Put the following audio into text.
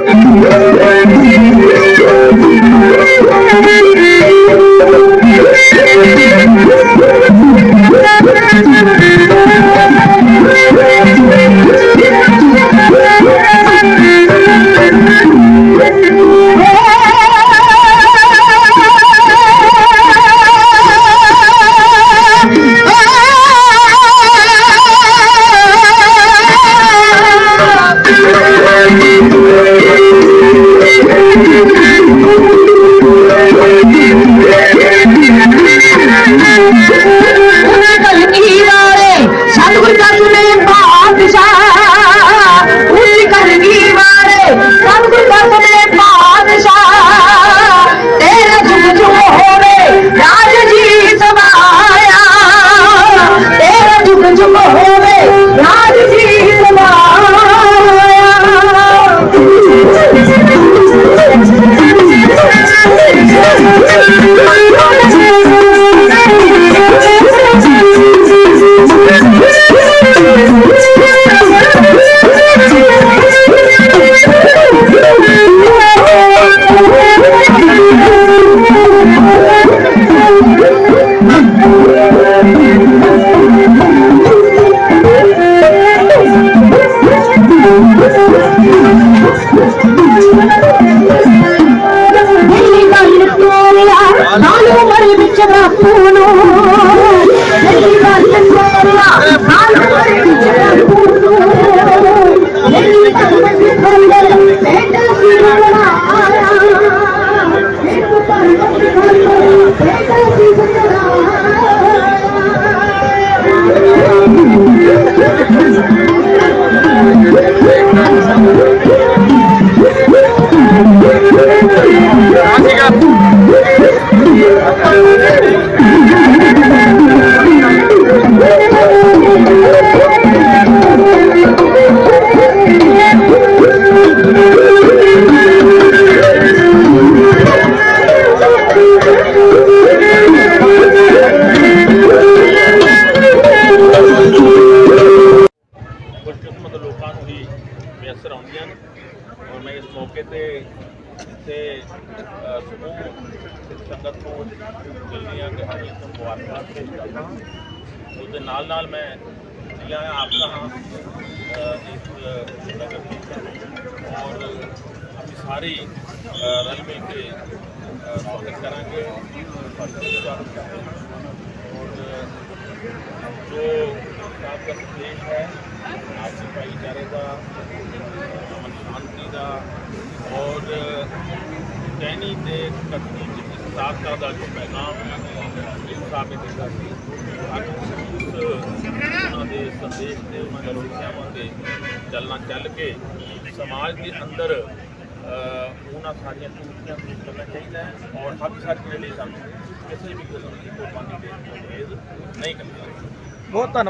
Thank you. ಪೂನೋ ಬಾಲ ಪೂನೋ ごめんね。ਤੇ ਸਮੂਹ ਸੰਗਤ ਨੂੰ ਦਿਲੀਆਂ ਗਹਾਰੀਆਂ ਤੋਂ ਮੁਬਾਰਕਾਂ ਪੇਸ਼ ਕਰਦਾ ਹਾਂ ਉਹਦੇ ਨਾਲ ਨਾਲ ਮੈਂ ਜ਼ਿਲ੍ਹਾ ਆਪਕਾ ਹਾਂ ਇਸ ਨਗਰ ਔਰ ਅਸੀਂ ਸਾਰੇ ਰਲ ਮਿਲ ਕੇ ਸਵਾਗਤ ਕਰਾਂਗੇ। ਔਰ ਜੋ ਆਪਕਾ ਸੰਦੇਸ਼ ਹੈ ਆਪਸੀ ਭਾਈਚਾਰੇ ਦਾ ਟੈਨੀ ਤੇ ਕੱਟਣੀ ਜਿਸ ਸਾਬਤਾ ਦਾ ਜੋ ਪੈਗਾਮ ਇਹ ਸਾਬਿਤ ਦਿੱਤਾ ਸੀ। ਉਹਨਾਂ ਦੇ ਸੰਦੇਸ਼ ਤੇ, ਉਹਨਾਂ ਦੇ ਰੋਕਿਆਵਾਂ ਤੇ ਚੱਲਣਾ ਚੱਲ ਕੇ ਸਮਾਜ ਦੇ ਅੰਦਰ ਉਹਨਾਂ ਸਾਰੀਆਂ ਕੁਰੀਤੀਆਂ ਨੂੰ ਕਰਨਾ ਚਾਹੀਦਾ ਹੈ ਔਰ ਹੱਕ ਸੱਚ ਦੇ ਲਈ ਸਾਨੂੰ ਕਿਸੇ ਵੀ ਕਿਸਮ ਦੀ ਕੁਰਬਾਨੀ ਦੇਣ ਦੀ ਨਹੀਂ ਕਰਨੀ ਬਹੁਤ ਧੰਨਵਾਦ।